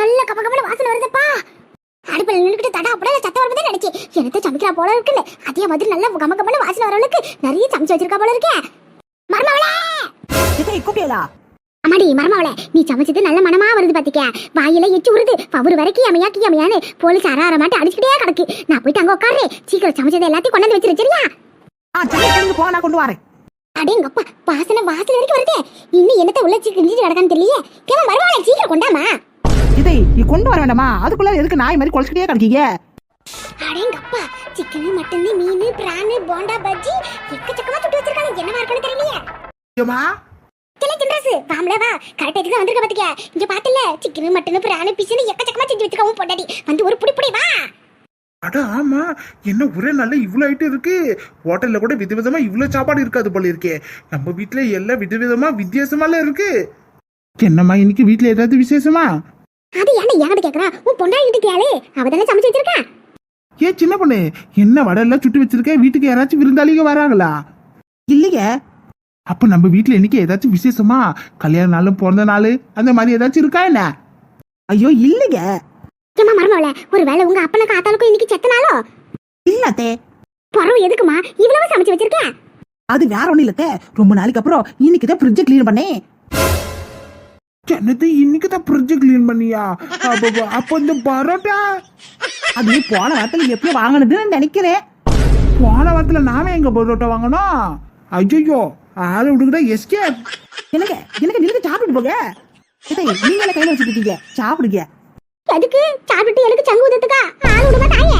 நல்ல கப கபல வாசனை வருதுப்பா. அடுப்பில் நின்றுக்கிட்டு தடா அப்படியே சத்தம் வரும்போதே நினைச்சேன் எனக்கு சமைக்கிறா போல இருக்குல்ல. அதே மாதிரி நல்ல கம கமல வாசனை வரவளுக்கு நிறைய சமைச்சு வச்சிருக்கா போல இருக்கே. மருமவளே இதை கூப்பிடலா? அம்மாடி மருமவளே நீ சமைச்சது நல்ல மனமா வருது பாத்திக்க வாயில எச்சு உருது. பவுர் வரைக்கும் அமையாக்கி அமையான்னு போலீஸ் அற அற மாட்டு அடிச்சுக்கிட்டே கிடக்கு. நான் போயிட்டு அங்க உட்காரு சீக்கிரம் சமைச்சது எல்லாத்தையும் கொண்டாந்து வச்சிரு சரியா? ஆ சரி கிளம்பி போ நான் கொண்டு வரேன். அடேங்கப்பா வாசனை வாசனை வரைக்கும் வருதே. இன்னும் என்னத்த உள்ள கிழிஞ்சு கிடக்கான்னு தெரியலையே. கேவ மருமவளே சீக்கிரம் கொண்டாமா? கொண்டு வர வேண்டாமா? அதுக்குள்ள எதுக்கு நாய் மாதிரி குழச்சிக்கிட்டே கிடக்கீங்க? அடேங்கப்பா சிக்கன் மட்டன் மீன் பிரான் போண்டா பஜ்ஜி எக்கச்சக்கமா சுட்டு வச்சிருக்காங்க. என்னவா இருக்குன்னு தெரியலையே. ஏம்மா கிளை சின்ராசு வாமல வா. கரெக்டாக தான் வந்திருக்க பாத்துக்க. இங்க பாத்துல. சிக்கன் மட்டன் பிரான் பிசுன்னு எக்கச்சக்கமா செஞ்சு வச்சிருக்காவும் பொண்டாடி வந்து ஒரு புடி புடி வா. அட ஆமா. என்ன ஒரே நல்ல இவ்வளோ ஐட்டம் இருக்கு? ஹோட்டல்ல கூட விதவிதமா இவ்வளோ சாப்பாடு இருக்காது போல இருக்கே. நம்ம வீட்ல எல்லாம் விதவிதமா வித்தியாசமால இருக்கு. என்னம்மா இன்னைக்கு வீட்ல ஏதாவது விசேஷமா? அது ஏன்டா என்கிட்ட கேக்குறா? உன் பொண்டாடி கிட்ட கேளு அவ தானே சமைச்சு வச்சிருக்கா? ஏன் சின்ன பொண்ணு என்ன வடெல்லாம் சுட்டு வச்சிருக்க? வீட்டுக்கு யாராச்சும் விருந்தாளிங்க வராங்களா? இல்லையே. அப்ப நம்ம வீட்ல இன்னைக்கு ஏதாச்சும் விசேஷமா? கல்யாண நாளும் பிறந்த நாள் அந்த மாதிரி ஏதாச்சும் இருக்கா என்ன? ஐயோ இல்லையே ஏமா மரமவள ஒரு வேளை உங்க அப்பனுக்கு ஆத்தாளுக்கும் இன்னைக்கு செத்தனாலோ இல்லாத்தே பறவை எதுக்குமா? இவ்வளவு சமைச்சு வச்சிருக்கேன் அது வேற ஒண்ணும் இல்லத்தே ரொம்ப நாளைக்கு அப்புறம் இன்னைக்கு தான் ஃப்ரிட்ஜை க்ளீன் பண்ணேன். என்னது இன்னைக்கு தான் ஃப்ரிட்ஜ் கிளீன் பண்ணியா அப்ப அப்ப இந்த பரோட்டா அது போன வாரத்துல எப்பயோ வாங்கினதுன்னு நினைக்கிறேன் போன வாரத்துல நானே எங்க பரோட்டா வாங்கணும் ஐயோ ஆளு விடுக்கிட்ட எஸ்கே எனக்கு எனக்கு நின்று சாப்பிட்டு போக இதை நீங்களே கையில இருக்கீங்க சாப்பிடுங்க எதுக்கு சாப்பிட்டு எனக்கு சங்கு ஊதத்துக்கா ஆள் விடுமா தாயே.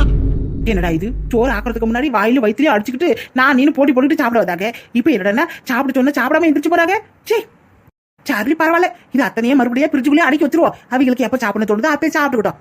என்னடா இது? சோறு ஆக்குறதுக்கு முன்னாடி வாயில வயிற்றுலயே அடிச்சுக்கிட்டு நான் நீனு போட்டி போட்டுட்டு சாப்பிட வந்தாங்க இப்போ என்னடா சாப்பிட சொன்னா சாப்பிடாம எந்திரிச்சு போறாங்க சே சரி பரவாயில்ல. இது அத்தனையே மறுபடியும் பிரிட்ஜுக்குள்ளேயே அடக்கி வச்சிருவோம். அவங்களுக்கு எப்ப சாப்பிட தோணுதோ அப்பயே சாப்பிட்டுக்கிட்டோம்.